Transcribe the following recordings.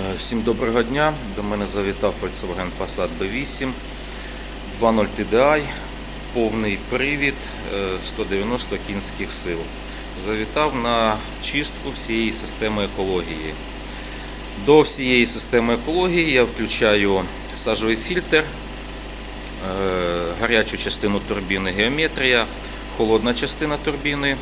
Е, Всім доброго дня. До мене завітав Volkswagen Passat B8 2.0 TDI, повний привід, е, 190 кінських сил. Завітав на чистку всієї системи екології. До всієї системи екології я включаю сажовий фільтр, е, гарячу частину турбіни геометрія, холодна частина турбіни,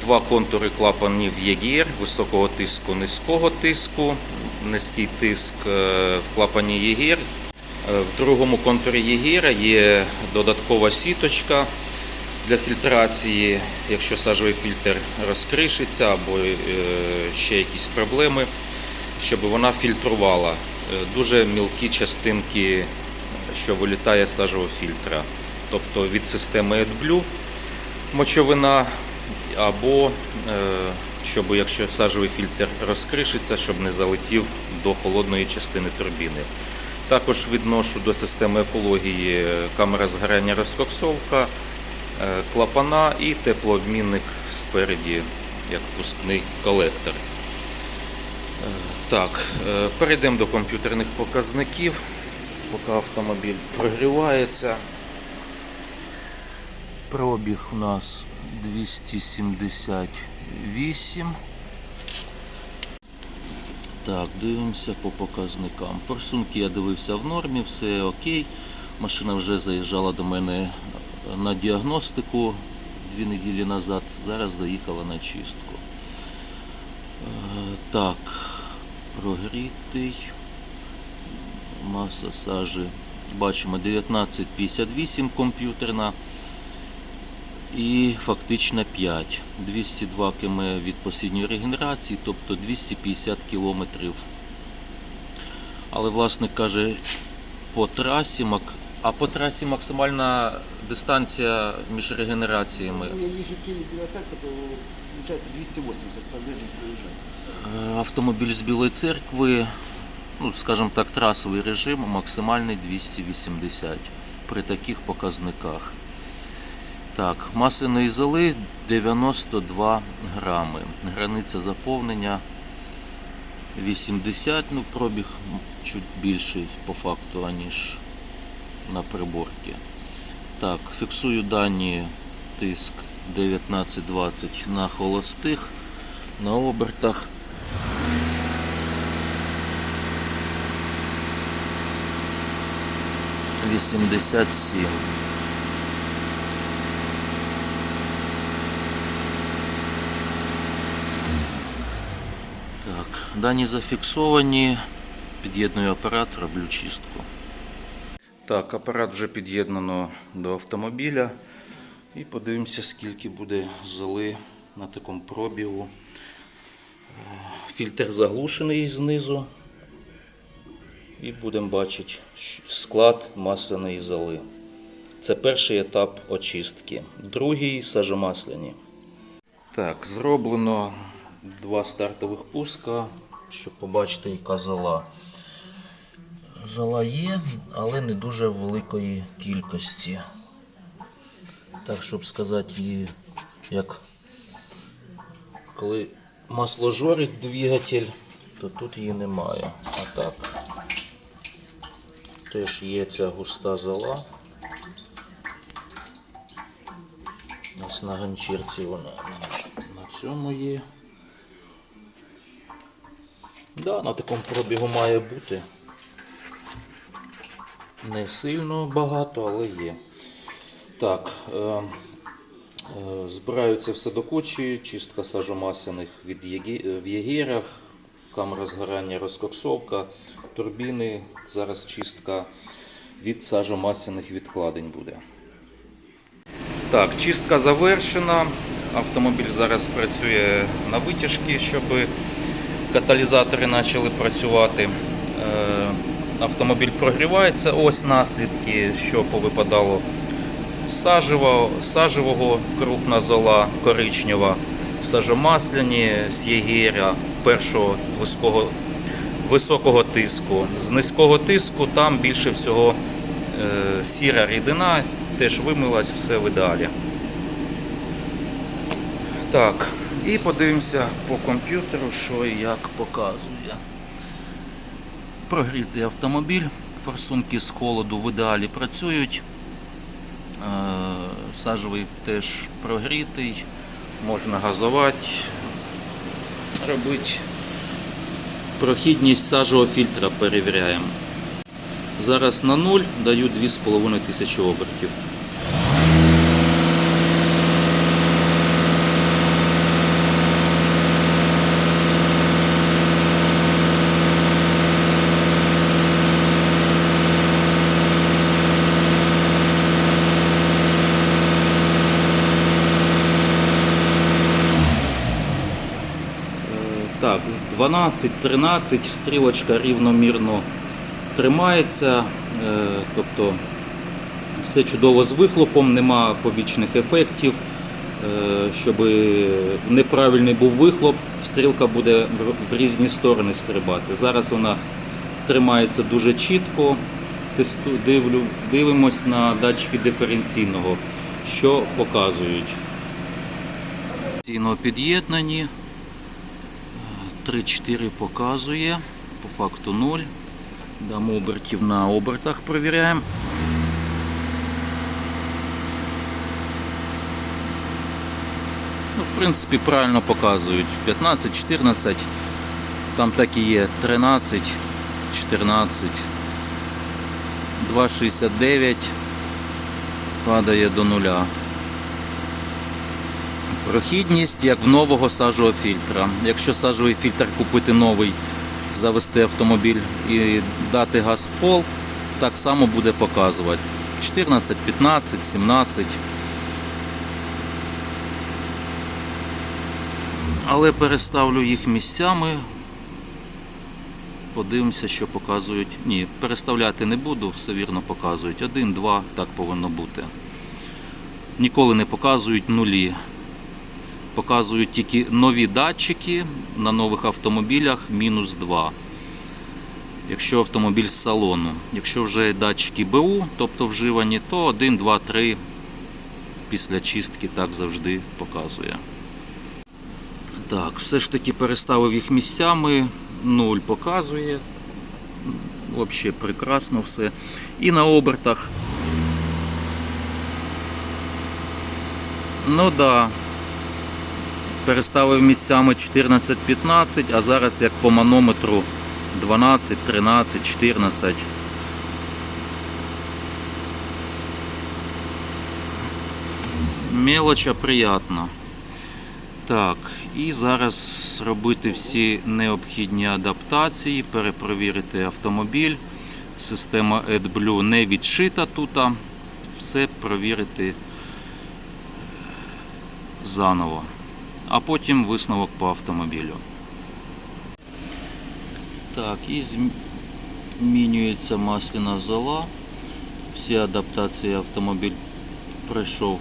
два контури клапанів ЄГР високого тиску, низького тиску, низький тиск е, в клапані ЄГР. Е, В другому контурі ЄГР є додаткова сіточка для фільтрації, якщо сажовий фільтр розкришиться або е, ще якісь проблеми, щоб вона фільтрувала дуже мілкі частинки, що вилітає з сажового фільтра. Тобто від системи AdBlue мочовина, або щоб якщо сажовий фільтр розкришиться, щоб не залетів до холодної частини турбіни. Також відношу до системи екології е, камера згорання розкоксовка, е, клапана і теплообмінник спереді, як впускний колектор. Е, Так, перейдемо до комп'ютерних показників, поки автомобіль прогрівається. Пробіг у нас 278. Так, дивимося по показникам. Форсунки я дивився в нормі, все окей. Машина вже заїжджала до мене на діагностику дві неділі назад. Зараз заїхала на чистку. Е, Так, прогрітий. Маса сажі. Бачимо 1958 комп'ютерна і фактично 5. 202 км від посідньої регенерації, тобто 250 кілометрів. Але власник каже, по трасі, а по трасі максимальна дистанція між регенераціями. Ну, я езжу в Киев Белая Церковь, то получается 280 полезно проезжать. Е, Автомобіль з Білої церкви, ну, скажімо так, трасовий режим, максимальний 280 при таких показниках. Так, масляної золи 92 грами. Границя заповнення 80, ну пробіг чуть більший по факту, аніж на приборці. Так, фіксую дані тиск 19-20 на холостих, на обертах. Вісімдесят сім. Так, дані зафіксовані. Під'єдную апарат, роблю чистку. Так, апарат вже під'єднано до автомобіля. І подивимося, скільки буде золи на такому пробігу. Е, Фільтр заглушений знизу. І будемо бачити склад масляної золи. Це перший етап очистки. Другий сажомасляні. Так, зроблено два стартових пуска, щоб побачити, яка зола. Зола є, але не дуже великої кількості. Так, щоб сказати як коли масло жорить двигатель, то тут її немає. А так. Теж є ця густа зола. Ось на ганчірці вона на цьому є. Да, на такому пробігу має бути. Не сильно багато, але є. Так, е, е, збираю це все до кучі, чистка сажомасляних від Єгі- в єгерах, камера згорання розкоксовка, турбіни. Зараз чистка від сажомасляних відкладень буде. Так, чистка завершена. Автомобіль зараз працює на витяжки, щоб каталізатори почали працювати. Е, Автомобіль прогрівається. Ось наслідки, що повипадало сажево, сажевого крупна зола коричнева, сажомасляні з єгеря першого високого, високого тиску. З низького тиску там більше всього е, сіра рідина, теж вимилась, все в ідеалі. Так, і подивимося по комп'ютеру, що і як показує. Прогрітий автомобіль, форсунки з холоду в ідеалі працюють. Е, Сажовий теж прогрітий, можна газувати, робити. Прохідність сажового фільтра перевіряємо. Зараз на 0 даю 2,5 тисячі обертів. Е, Так, 12-13 стрілочка рівномірно тримається, е, тобто все чудово з вихлопом, нема побічних ефектів. Е, Щоб неправильний був вихлоп, стрілка буде в- різні сторони стрибати. Зараз вона тримається дуже чітко. Дивлю, дивимось на датчики диференційного, що показують. Постійно під'єднані. 3-4 показує, по факту 0. Дамо обертів на обертах перевіряємо. Ну, в принципі, правильно показують. 15, 14, там так і є 13, 14, 2,69 падає до нуля. Прохідність як в нового сажового фільтра. Якщо сажовий фільтр купити новий, завести автомобіль і дати газ в пол, так само буде показувати. 14, 15, 17. Але переставлю їх місцями. Подивимося, що показують. Ні, переставляти не буду, все вірно показують. Один, два, так повинно бути. Ніколи не показують нулі показують тільки нові датчики на нових автомобілях мінус 2. Якщо автомобіль з салону. Якщо вже датчики БУ, тобто вживані, то 1, 2, 3 після чистки так завжди показує. Так, все ж таки переставив їх місцями, 0 показує. Взагалі прекрасно все. І на обертах. Ну да, переставив місцями 14-15, а зараз як по манометру 12, 13, 14. Мелоча приятна. Так, і зараз зробити всі необхідні адаптації, перепровірити автомобіль. Система AdBlue не відшита тут. Все провірити заново а потім висновок по автомобілю. Так, і змінюється масляна зола. Всі адаптації автомобіль пройшов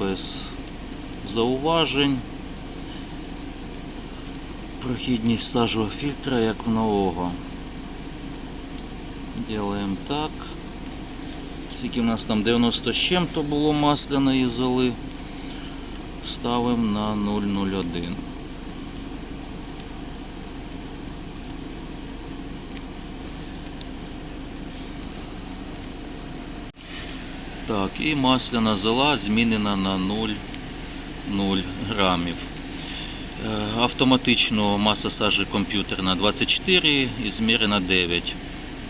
без зауважень. Прохідність сажового фільтра як в нового. Ділаємо так. Скільки в нас там 90 з чим-то було масляної золи ставимо на 001. Так, і масляна зола змінена на 0,0 грамів. Е, Автоматично маса сажі комп'ютерна 24 і змірена 9.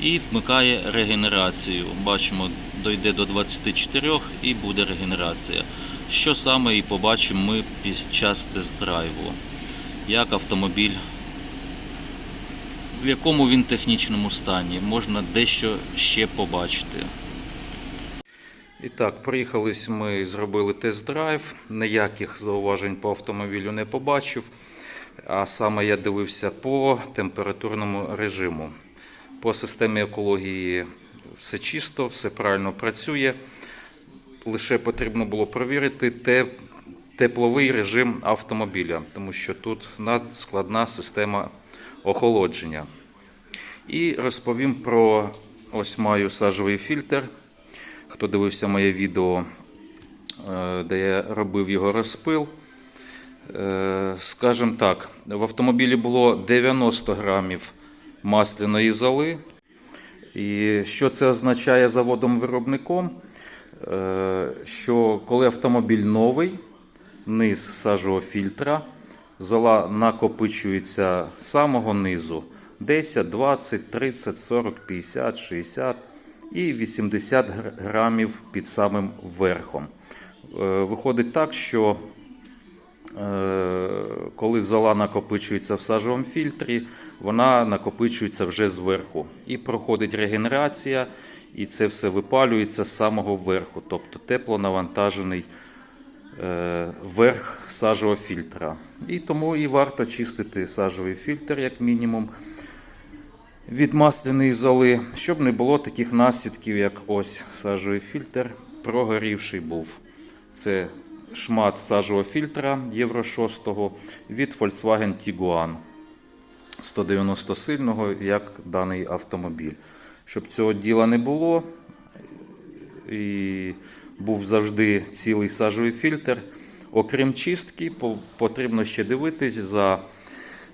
І вмикає регенерацію. Бачимо, дойде до 24 і буде регенерація. Що саме і побачимо ми під час тест-драйву. Як автомобіль, в якому він технічному стані, можна дещо ще побачити. І так, приїхались ми, зробили тест-драйв. Ніяких зауважень по автомобілю не побачив. А саме я дивився по температурному режиму. По системі екології все чисто, все правильно працює. Лише потрібно було перевірити те, тепловий режим автомобіля, тому що тут надскладна система охолодження. І розповім про ось маю сажовий фільтр. Хто дивився моє відео, е, де я робив його розпил. Е, Скажімо так, в автомобілі було 90 грамів масляної золи. І що це означає заводом-виробником? Е, Що коли автомобіль новий, низ сажового фільтра, зола накопичується з самого низу 10, 20, 30, 40, 50, 60 і 80 грамів під самим верхом. Е, Виходить так, що Е, коли зола накопичується в сажовому фільтрі, вона накопичується вже зверху. І проходить регенерація, і це все випалюється з самого верху, тобто теплонавантажений е, верх сажового фільтра. І тому і варто чистити сажовий фільтр, як мінімум, від масляної золи, щоб не було таких наслідків, як ось сажовий фільтр прогорівший був. Це шмат сажового фільтра Євро 6 від Volkswagen Tiguan 190 сильного, як даний автомобіль. Щоб цього діла не було, і був завжди цілий сажовий фільтр. Окрім чистки, потрібно ще дивитись за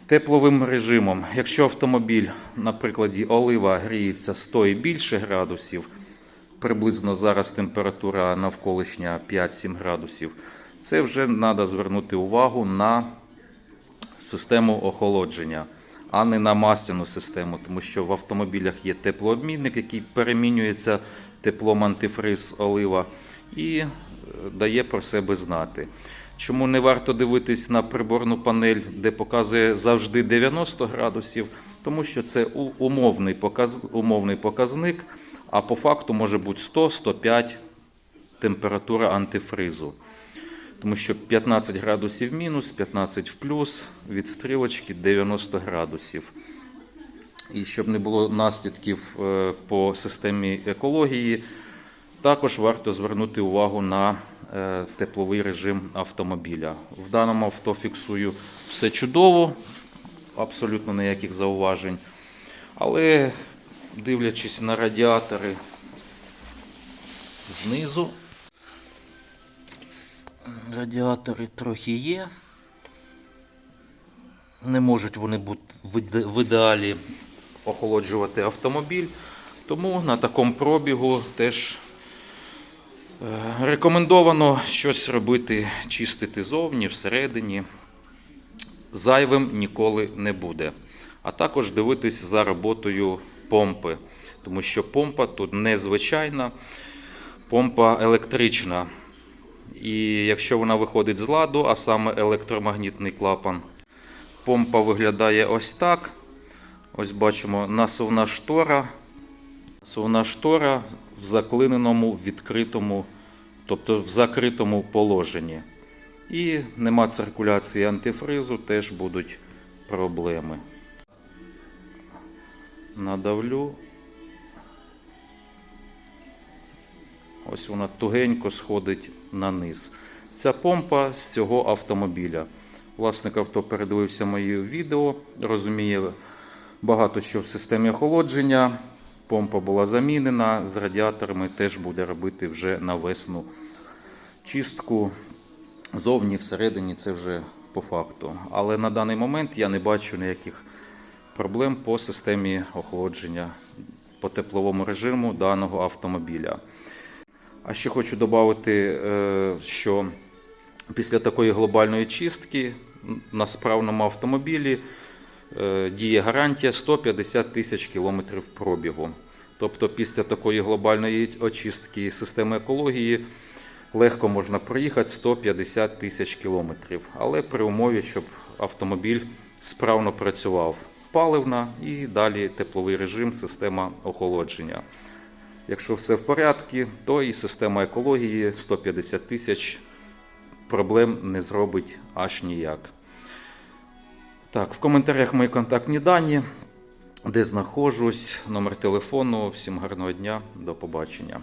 тепловим режимом. Якщо автомобіль, на прикладі олива, гріється 100 і більше градусів, приблизно зараз температура навколишня 5-7 градусів, це вже треба звернути увагу на систему охолодження, а не на масляну систему, тому що в автомобілях є теплообмінник, який перемінюється теплом антифриз олива і е, дає про себе знати. Чому не варто дивитись на приборну панель, де показує завжди 90 градусів, тому що це умовний, показ, умовний показник, а по факту може бути 100-105 температура антифризу. Тому що 15 градусів мінус, 15 в плюс, від стрілочки 90 градусів. І щоб не було наслідків е, по системі екології, також варто звернути увагу на е, тепловий режим автомобіля. В даному авто фіксую все чудово, абсолютно ніяких зауважень. Але дивлячись на радіатори знизу, радіатори трохи є. Не можуть вони бути в ідеалі охолоджувати автомобіль. Тому на такому пробігу теж е, рекомендовано щось робити, чистити зовні, всередині. Зайвим ніколи не буде. А також дивитись за роботою помпи, тому що помпа тут незвичайна, помпа електрична. І якщо вона виходить з ладу, а саме електромагнітний клапан, помпа виглядає ось так. Ось бачимо насувна штора. Насувна штора в заклиненому, відкритому, тобто в закритому положенні. І нема циркуляції антифризу, теж будуть проблеми. Надавлю. Ось вона тугенько сходить на низ. Ця помпа з цього автомобіля. Власник авто передивився моє відео, розуміє багато що в системі охолодження. Помпа була замінена, з радіаторами теж буде робити вже на весну чистку. Зовні, всередині це вже по факту. Але на даний момент я не бачу ніяких проблем по системі охолодження по тепловому режиму даного автомобіля. А ще хочу додати, е, що після такої глобальної чистки на справному автомобілі е, діє гарантія 150 тисяч кілометрів пробігу. Тобто після такої глобальної очистки системи екології легко можна проїхати 150 тисяч кілометрів, але при умові, щоб автомобіль справно працював. Паливна і далі тепловий режим, система охолодження. Якщо все в порядку, то і система екології 150 тисяч проблем не зробить аж ніяк. Так, в коментарях мої контактні дані, де знаходжусь, номер телефону. Всім гарного дня, до побачення.